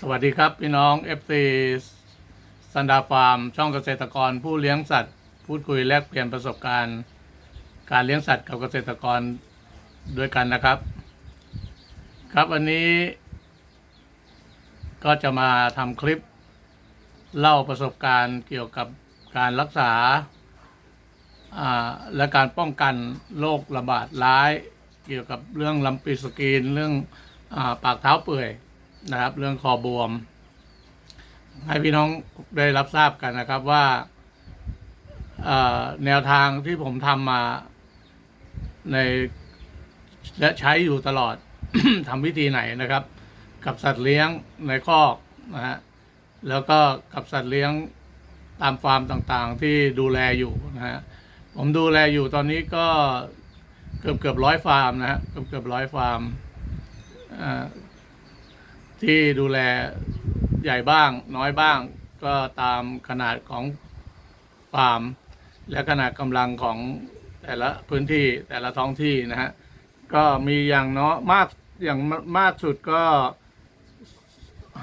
สวัสดีครับพี่น้อง FC สันดาฟาร์ม ช่องเกษตรกรผู้เลี้ยงสัตว์ พูดคุยแลกเปลี่ยนประสบการณ์ การเลี้ยงสัตว์กับเกษตรกรด้วยกันนะครับ ครับวันนี้ ก็จะมาทำคลิป เล่าประสบการณ์เกี่ยวกับการรักษาและการป้องกันโรคระบาดร้าย เกี่ยวกับเรื่องลำปีสกรีนเรื่องอปากเท้าเปื่อย นะครับ เรื่องคอบวม ให้พี่น้องได้รับทราบกันนะครับว่าแนวทางที่ผมทำมาในและใช้อยู่ตลอด ทำวิธีไหนนะครับ กับสัตว์เลี้ยงในคอกนะฮะแล้วก็กับสัตว์เลี้ยงตามฟาร์มต่างๆ ที่ดูแลอยู่นะฮะผมดูแลอยู่ตอนนี้ก็เกือบเกือบร้อยฟาร์มนะฮะเกือบเกือบร้อยฟาร์มอ่า ที่ดูแลใหญ่บ้างน้อยบ้าง ก็ตามขนาดของฟาร์ม และขนาดกำลังของแต่ละพื้นที่แต่ละท้องที่นะฮะก็มีอย่างเน้อยมากอย่างมากสุดก็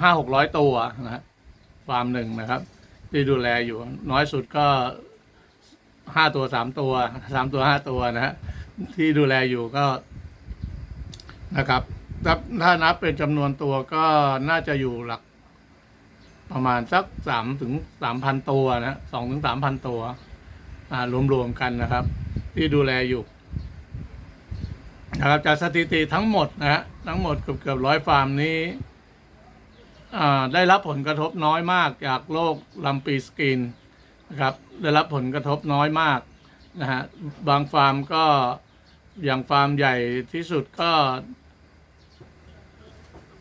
ห้าหกร้อยตัวนะฮะฟาร์มหนึ่งนะครับ ที่ดูแลอยู่น้อยสุดก็ห้าตัวสามตัวสามตัวห้าตัวนะฮะที่ดูแลอยู่ก็นะครับ ถ้านับเป็นจำนวนตัวก็น่าจะอยู่หลัก ประมาณสักสามถึงสามพันตัวนะสองถึงสามพันตัว อ่ารวมๆกันนะครับ ที่ดูแลอยู่ นะครับจากสถิติทั้งหมดนะฮะทั้งหมดเกือบเกือบร้อยฟาร์มนี้ได้รับผลกระทบน้อยมากจากโรคลำปีสกินนะครับได้รับผลกระทบน้อยมากนะฮะบางฟาร์มก็อย่างฟาร์มใหญ่ที่สุดก็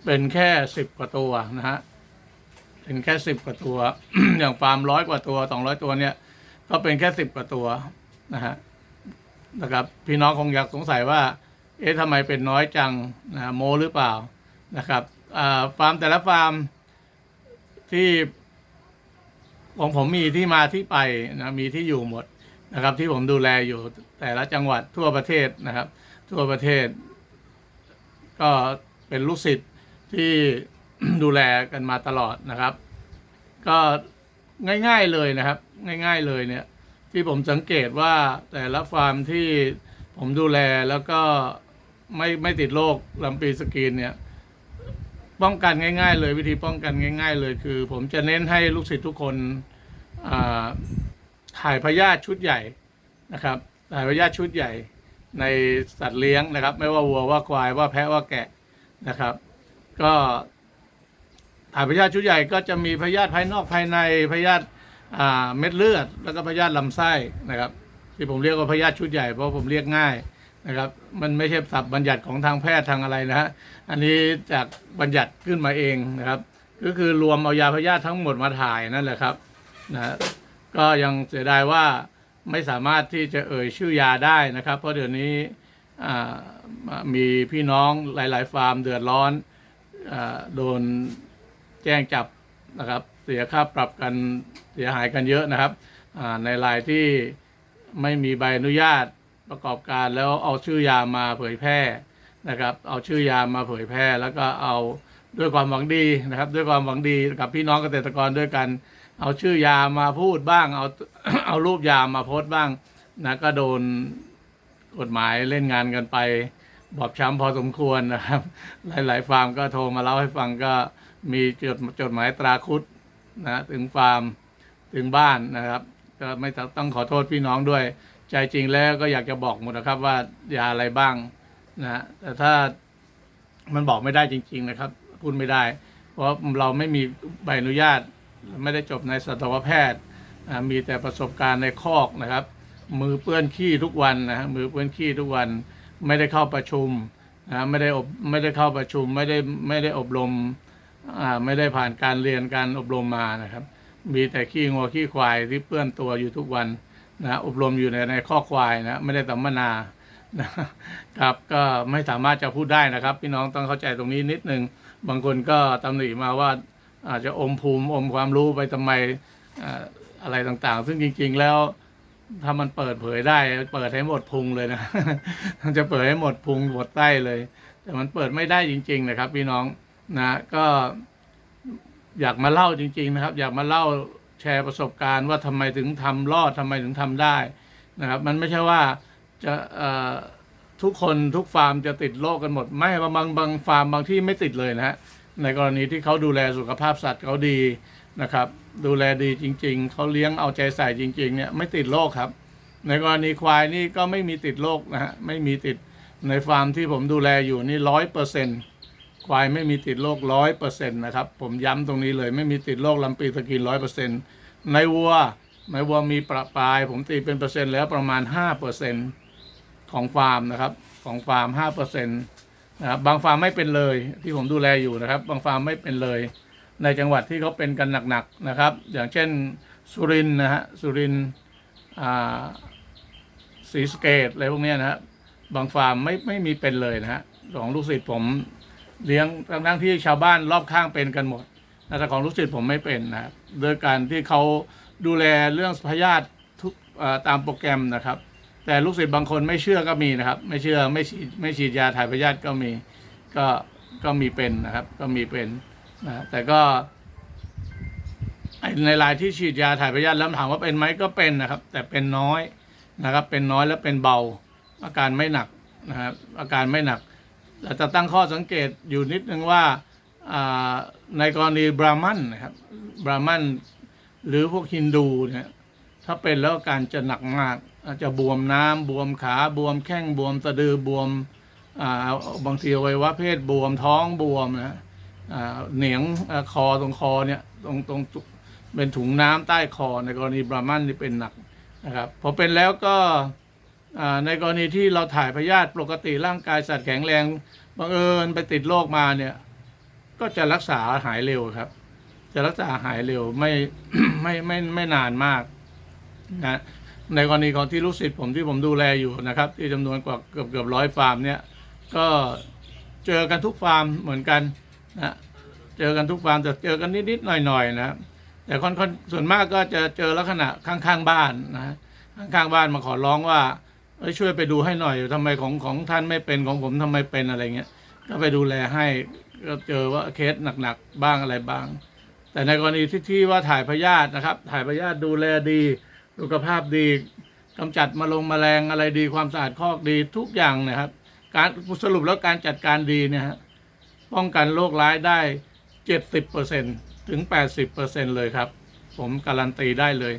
เป็นแค่สิบกว่าตัวนะฮะเป็นแค่สิบกว่าตัว อย่างฟาร์มร้อยกว่าตัวสองร้อยตัวเนี่ย ก็เป็นแค่สิบกว่าตัวนะฮะนะครับ พี่น้องคงอยากสงสัยว่า เอ๊ะทำไมเป็นน้อยจังนะโมหรือเปล่านะครับฟาร์มแต่ละฟาร์มที่ของผมมีที่มาที่ไปนะมีที่อยู่หมดนะครับ ที่ผมดูแลอยู่แต่ละจังหวัดทั่วประเทศนะครับ ทั่วประเทศ ก็เป็นลูกศิษย์ ที่ดูแลกันมาตลอดนะครับ ก็ง่ายๆเลยนะครับ ง่ายๆเลยเนี่ยที่ผมสังเกตว่าแต่ละฟาร์มที่ผมดูแลแล้วก็ไม่ไม่ติดโรคลำปีสกรีนเนี่ยป้องกันง่าย ๆ เลยวิธีป้องกันง่าย ๆ เลยคือ ผมจะเน้นให้ลูกศิษย์ทุกคนอ่าถ่ายพยาธิชุดใหญ่นะครับถ่ายพยาธิชุดใหญ่ในสัตว์เลี้ยงนะครับ ไม่ว่าวัวว่าควายว่าแพะว่าแกะนะครับ ก็ถ่ายพยาธิชุดใหญ่ก็จะมีพยาธิภายนอกภายในพยาธิเม็ดเลือด แล้วก็พยาธิลำไส้นะครับ ที่ผมเรียกว่าพยาธิชุดใหญ่เพราะผมเรียกง่ายนะครับ มันไม่ใช่ศัพท์บัญญัติของทางแพทย์ทางอะไรนะฮะอันนี้จากบัญญัติขึ้นมาเองนะครับ ก็คือรวมเอายาพยาธิทั้งหมดมาถ่ายนั่นแหละครับนะก็ยังเสียดายว่าไม่สามารถที่จะเอ่ยชื่อยาได้นะครับ เพราะเดี๋ยวนี้มีพี่น้องหลาย ๆ ฟาร์มเดือดร้อน โดนแจ้งจับนะครับเสียค่าปรับกันเสียหายกันเยอะนะครับในรายที่ไม่มีใบอนุญาตประกอบการแล้วเอาชื่อยามาเผยแพร่นะครับ เอาชื่อยามาเผยแพร่ แล้วก็เอาด้วยความหวังดีนะครับ ด้วยความหวังดีกับพี่น้องเกษตรกรด้วยกัน เอาชื่อยามาพูดบ้าง เอาเอารูปยามาโพสต์บ้างนะก็โดนกฎหมายเล่นงานกันไป บอบช้ำพอสมควรนะครับ หลาย ๆ ฟาร์มก็โทรมาเล่าให้ฟังก็มีจดจดหมายตราคุดนะถึงฟาร์มถึงบ้านนะครับ ก็ไม่ต้องขอโทษพี่น้องด้วย ใจจริงแล้วก็อยากจะบอกหมดนะครับว่ายาอะไรบ้างนะแต่ถ้ามันบอกไม่ได้จริง ๆ นะครับพูดไม่ได้ เพราะเราไม่มีใบอนุญาต ไม่ได้จบในสัตวแพทย์มีแต่ประสบการณ์ในคอกนะครับ มือเปื้อนขี้ทุกวันนะฮะมือเปื้อนขี้ทุกวัน ไม่ได้เข้าประชุมนะไม่ได้อบไม่ได้เข้าประชุมไม่ได้ไม่ได้อบรมอ่าไม่ได้ผ่านการเรียนการอบรมมานะครับ มีแต่ขี้งัวขี้ควายที่เปื้อนตัวอยู่ทุกวันนะอบรมอยู่ในในข้อควายนะไม่ได้สัมมนานะครับก็ไม่สามารถจะพูดได้นะครับ พี่น้องต้องเข้าใจตรงนี้นิดนึง บางคนก็ตำหนิมาว่าอาจจะอมภูมิอมความรู้ไปทำไมอ่าอะไรต่างๆ ซึ่งจริง ๆ แล้ว ถ้ามันเปิดเผยได้ เปิดให้หมดพุงเลยนะมันจะเปิดให้หมดพุงหมดใต้เลย แต่มันเปิดไม่ได้จริง ๆ นะครับ พี่น้องนะก็อยากมาเล่าจริง ๆ นะครับ อยากมาเล่าแชร์ประสบการณ์ว่าทำไมถึงทำรอดทำไมถึงทำได้นะครับ มันไม่ใช่ว่าจะทุกคนทุกฟาร์มจะติดโรคกันหมด ไม่บางบางบางฟาร์มบางที่ไม่ติดเลยนะฮะในกรณีที่เขาดูแลสุขภาพสัตว์เขาดีนะครับ ดูแลดีจริง ๆ เขาเลี้ยงเอาใจใส่จริง ๆ เนี่ยไม่ติดโรคครับ ในกรณีควายนี่ก็ไม่มีติดโรคนะฮะไม่มีติดในฟาร์มที่ผมดูแลอยู่นี่ร้อยเปอร์เซ็นต์ควายไม่มีติดโรคร้อยเปอร์เซ็นต์นะครับ ผมย้ำตรงนี้เลย ไม่มีติดโรคลำปีสกินร้อยเปอร์เซ็นต์ในวัวในวัวมีประปาย ผมตีเป็นเปอร์เซ็นต์แล้วประมาณห้าเปอร์เซ็นต์ของฟาร์มนะครับของฟาร์มห้าเปอร์เซ็นต์นะครับบางฟาร์มไม่เป็นเลยที่ผมดูแลอยู่นะครับ บางฟาร์มไม่เป็นเลย ในจังหวัดที่เขาเป็นกันหนักๆนะครับ อย่างเช่นสุรินนะฮะสุรินศรีสเกตอะไรพวกนี้นะฮะบางฟาร์มไม่ไม่มีเป็นเลยนะฮะของลูกศิษย์ผมเลี้ยงทั้งๆที่ชาวบ้านรอบข้างเป็นกันหมดแต่ของลูกศิษย์ผมไม่เป็นนะโดยการที่เขาดูแลเรื่องพยาธิทุกตามโปรแกรมนะครับ แต่ลูกศิษย์บางคนไม่เชื่อก็มีนะครับ ไม่เชื่อไม่ฉีดไม่ฉีดยาถ่ายพยาธิก็มีก็ก็มีเป็นนะครับ ก็มีเป็น นะแต่ก็ไอในรายที่ฉีดยาถ่ายพยาธิแล้วถามว่าเป็นไหมก็เป็นนะครับ แต่เป็นน้อยนะครับ เป็นน้อยและเป็นเบา อาการไม่หนักนะครับอาการไม่หนักแต่จะตั้งข้อสังเกตอยู่นิดนึงว่าในกรณีบราหมันนะครับบราหมันหรือพวกฮินดูเนี่ยถ้าเป็นแล้วอาการจะหนักมากอาจจะบวมน้ำบวมขาบวมแข้งบวมสะดือบวมบางทีอวัยวะเพศบวมท้องบวมนะ เหนียงอคอตรงคอเนี่ยตรงตรงเป็นถุงน้ำใต้คอในกรณีบราหมันนี่เป็นหนักนะครับพอเป็นแล้วก็ในกรณีที่เราถ่ายพยาธิปกติร่างกายสัตว์แข็งแรงบังเอิญไปติดโรคมาเนี่ยก็จะรักษาหายเร็วครับ จะรักษาหายเร็วไม่ไม่ไม่ไม่นานมากนะในกรณีของที่ลูกศิษย์ผมที่ผมดูแลอยู่นะครับ ที่จำนวนกว่าเกือบเกือบร้อยฟาร์มเนี่ยก็เจอกันทุกฟาร์มเหมือนกัน นะเจอกันทุกฟาร์มแต่เจอกันนิดๆหน่อยๆนะครับแต่คนคนส่วนมากก็จะเจอลักษณะข้างๆบ้านนะข้างๆบ้านมาขอร้องว่าช่วยไปดูให้หน่อยทำไมของของท่านไม่เป็นของผมทำไมเป็นอะไรเงี้ยก็ไปดูแลให้ก็เจอว่าเคสหนักๆบ้างอะไรบ้าง แต่ในกรณีที่ที่ว่าถ่ายพยาธินะครับ ถ่ายพยาธิดูแลดีสุขภาพดีกำจัดมาลงมแมลงอะไรดีความสะอาดคอกดีทุกอย่างนะครับ การสรุปแล้วการจัดการดีเนี่ยฮะ ป้องกันโรคร้ายได้ 70%ถึง 80%เลยครับ ผมการันตีได้เลย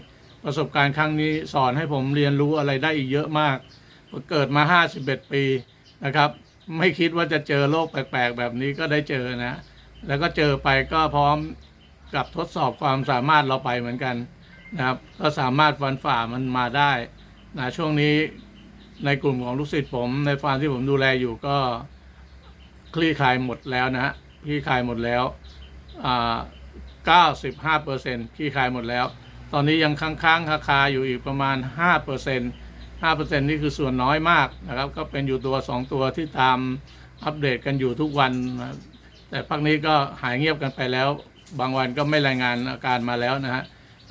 ประสบการณ์ครั้งนี้สอนให้ผมเรียนรู้อะไรได้อีกเยอะมาก เกิดมา 51 ปีนะครับ ไม่คิดว่าจะเจอโรคแปลกๆ แบบนี้ก็ได้เจอนะ แล้วก็เจอไปก็พร้อมกับทดสอบความสามารถเราไปเหมือนกันนะครับ ก็สามารถฟันฝ่ามันมาได้นะช่วงนี้ในกลุ่มของลูกศิษย์ผมในฟาร์มที่ผมดูแลอยู่ก็ คลี่คลายหมดแล้วนะฮะคลี่คลายหมดแล้วอ่า95เปอร์เซ็นต์คลี่คลายหมดแล้ว ตอนนี้ยังค้างๆคาๆอยู่อีกประมาณ5เปอร์เซ็นต์5เปอร์เซ็นต์นี่คือส่วนน้อยมากนะครับ ก็เป็นอยู่ตัว2ตัวที่ตามอัปเดตกันอยู่ทุกวันนะแต่พักนี้ก็หายเงียบกันไปแล้ว บางวันก็ไม่รายงานอาการมาแล้วนะฮะ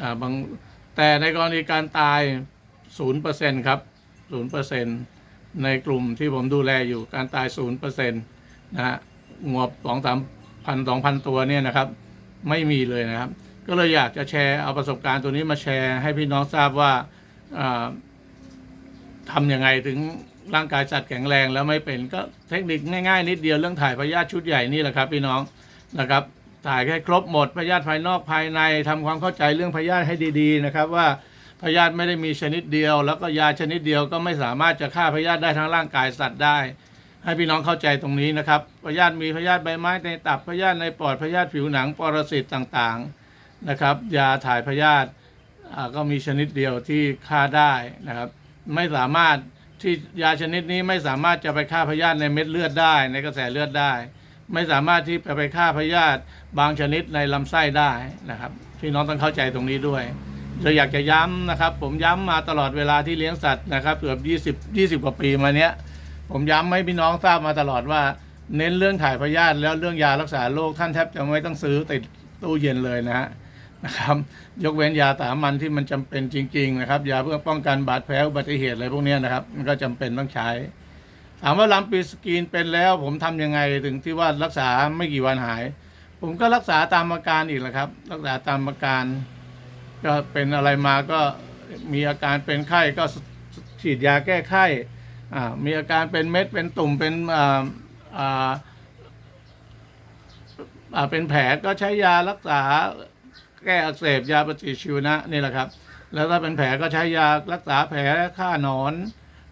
อ่าบางแต่ในกรณีการตาย 0%ครับ 0%ในกลุ่มที่ผมดูแลอยู่การตาย 0% นะฮะงวบสองสามพันสองพันตัวเนี่ยนะครับ ไม่มีเลยนะครับ ก็เลยอยากจะแชร์เอาประสบการณ์ตัวนี้มาแชร์ให้พี่น้องทราบว่าทำยังไงถึงร่างกายสัตว์แข็งแรงแล้วไม่เป็นก็เทคนิคง่ายๆนิดเดียวเรื่องถ่ายพยาธิชุดใหญ่นี่แหละครับ พี่น้องนะครับถ่ายให้ครบหมดพยาธิภายนอกภายในทำความเข้าใจเรื่องพยาธิให้ดีๆนะครับ ว่าพยาธิไม่ได้มีชนิดเดียว แล้วก็ยาชนิดเดียวก็ไม่สามารถจะฆ่าพยาธิได้ทั้งร่างกายสัตว์ได้ ให้พี่น้องเข้าใจตรงนี้นะครับพยาธิมีพยาธิใบไม้ในตับพยาธิในปอดพยาธิผิวหนังปรสิตต่างๆนะครับ ยาถ่ายพยาธิก็มีชนิดเดียวที่ฆ่าได้นะครับ ไม่สามารถที่ยาชนิดนี้ไม่สามารถจะไปฆ่าพยาธิในเม็ดเลือดได้ ในกระแสเลือดได้ ไม่สามารถที่จะไปฆ่าพยาธิบางชนิดในลำไส้ได้นะครับพี่น้องต้องเข้าใจตรงนี้ด้วยเราอยากจะย้ำนะครับ ผมย้ำมาตลอดเวลาที่เลี้ยงสัตว์นะครับเกือบ20 20 กว่าปีมาเนี้ย ผมย้ำให้พี่น้องทราบมาตลอดว่า เน้นเรื่องถ่ายพยาธิแล้วเรื่องยารักษาโรคท่านแทบจะไม่ต้องซื้อติดตู้เย็นเลยนะฮะนะครับ ยกเว้นยาสามัญที่มันจำเป็นจริง ๆ นะครับ ยาเพื่อป้องกันบาดแผลอุบัติเหตุอะไรพวกนี้นะครับ มันก็จำเป็นต้องใช้ ถามว่าลำปีสกีนเป็นแล้วผมทำยังไงถึงที่ว่ารักษาไม่กี่วันหาย ผมก็รักษาตามอาการอีกแหละครับ รักษาตามอาการ ก็เป็นอะไรมาก็มีอาการเป็นไข้ก็ฉีดยาแก้ไข้ มีอาการเป็นเม็ดเป็นตุ่มเป็นเป็นแผลก็ใช้ยารักษาแก้อักเสบยาปฏิชีวนะนี่แหละครับ แล้วถ้าเป็นแผลก็ใช้ยารักษาแผลฆ่าหนอน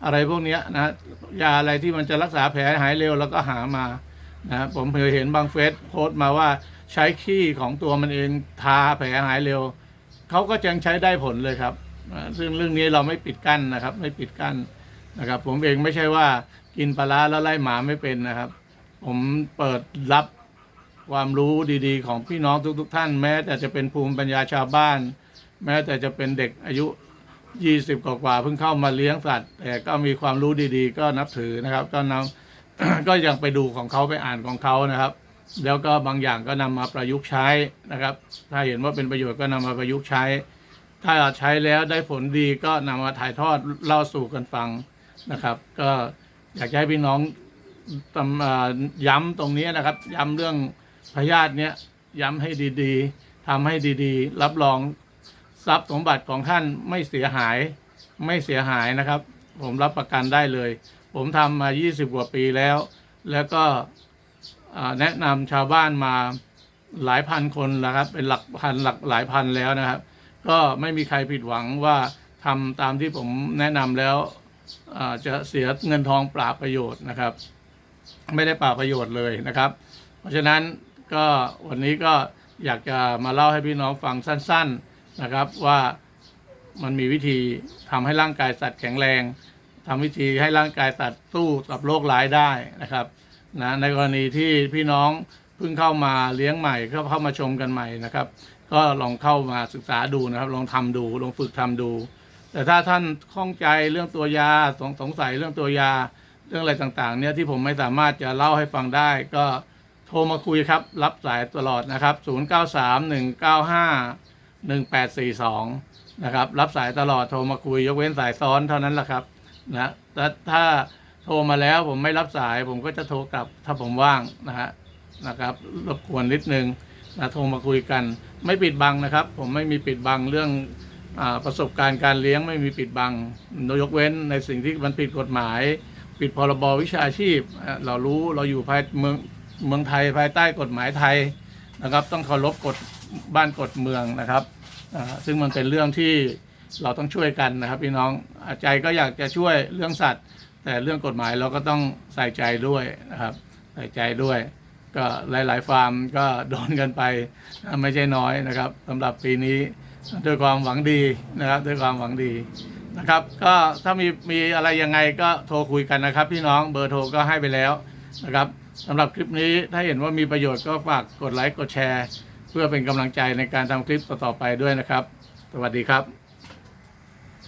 อะไรพวกนี้นะยาอะไรที่มันจะรักษาแผลหายเร็วแล้วก็หามานะผมเคยเห็นบางเฟซโพสต์มาว่าใช้ขี้ของตัวมันเองทาแผลหายเร็วเขาก็ยังใช้ได้ผลเลยครับ ซึ่งเรื่องนี้เราไม่ปิดกั้นนะครับ ไม่ปิดกั้น นะครับ ผมเองไม่ใช่ว่ากินปลาร้าแล้วไล่หมาไม่เป็นนะครับ ผมเปิดรับความรู้ดีๆ ของพี่น้องทุกๆท่าน แม้แต่จะเป็นภูมิปัญญาชาวบ้าน แม้แต่จะเป็นเด็กอายุ 20 กว่าๆเพิ่งเข้ามาเลี้ยงสัตว์ แต่ก็มีความรู้ดีๆ ก็นับถือนะครับ ก็นำก็ยังไปดูของเขาไปอ่านของเขานะครับ แล้วก็บางอย่างก็นำมาประยุกต์ใช้นะครับ ถ้าเห็นว่าเป็นประโยชน์ก็นำมาประยุกต์ใช้ ถ้าใช้แล้วได้ผลดีก็นำมาถ่ายทอดเล่าสู่กันฟัง นะครับ ก็อยากให้พี่น้องตำอ่าย้ำตรงนี้นะครับ ย้ำเรื่องพยาธิเนี้ยย้ำให้ดีๆทำให้ดีๆ รับรองทรัพย์สมบัติของท่านไม่เสียหาย ไม่เสียหายนะครับ ผมรับประกันได้เลย ผมทำมา 20 กว่าปีแล้ว แล้วก็แนะนำชาวบ้านมาหลายพันคนแล้วครับ เป็นหลักพันหลักหลายพันแล้วนะครับ ก็ไม่มีใครผิดหวังว่าทำตามที่ผมแนะนำแล้ว จะเสียเงินทองเปล่าประโยชน์นะครับ ไม่ได้เปล่าประโยชน์เลยนะครับ เพราะฉะนั้นก็วันนี้ก็อยากจะมาเล่าให้พี่น้องฟังสั้น ๆนะครับว่ามันมีวิธีทำให้ร่างกายสัตว์แข็งแรงทำวิธีให้ร่างกายสัตว์สู้กับโรคร้ายได้นะครับนะในกรณีที่พี่น้องเพิ่งเข้ามาเลี้ยงใหม่เข้าเข้ามาชมกันใหม่นะครับ ก็ลองเข้ามาศึกษาดูนะครับ ลองทำดูลองฝึกทำดู แต่ถ้าท่านข้องใจเรื่องตัวยาสงสงสัยเรื่องตัวยาเรื่องอะไรต่างๆ เนี่ยที่ผมไม่สามารถจะเล่าให้ฟังได้ ก็โทรมาคุยครับ รับสายตลอดนะครับ 0931951842 นะครับ รับสายตลอดโทรมาคุยยกเว้นสายซ้อนเท่านั้นแหละครับนะถ้าถ้าโทรมาแล้วผมไม่รับสาย ผมก็จะโทรกลับถ้าผมว่างนะฮะนะครับรบกวนนิดนึงนะโทรมาคุยกัน ไม่ปิดบังนะครับ ผมไม่มีปิดบังเรื่อง ประสบการณ์การเลี้ยงไม่มีปิดบังยกเว้นในสิ่งที่มันผิดกฎหมาย ผิดพรบวิชาชีพ เรารู้เราอยู่ภายเมืองเมืองไทยภายใต้กฎหมายไทยนะครับ ต้องเคารพกฎบ้านกฎเมืองนะครับ ซึ่งมันเป็นเรื่องที่เราต้องช่วยกันนะครับพี่น้องใจก็อยากจะช่วยเรื่องสัตว์ แต่เรื่องกฎหมายเราก็ต้องใส่ใจด้วยนะครับ ใส่ใจด้วย ก็หลาย ๆ ฟาร์มก็โดนกันไปไม่ใช่น้อยนะครับสำหรับปีนี้ ด้วยความหวังดีนะครับด้วยความหวังดีนะครับก็ถ้ามีมีอะไรยังไงก็โทรคุยกันนะครับ พี่น้องเบอร์โทรก็ให้ไปแล้วนะครับสำหรับคลิปนี้ถ้าเห็นว่ามีประโยชน์ก็ฝากกดไลค์กดแชร์ เพื่อเป็นกำลังใจในการทำคลิปต่อๆไปด้วยนะครับ สวัสดีครับ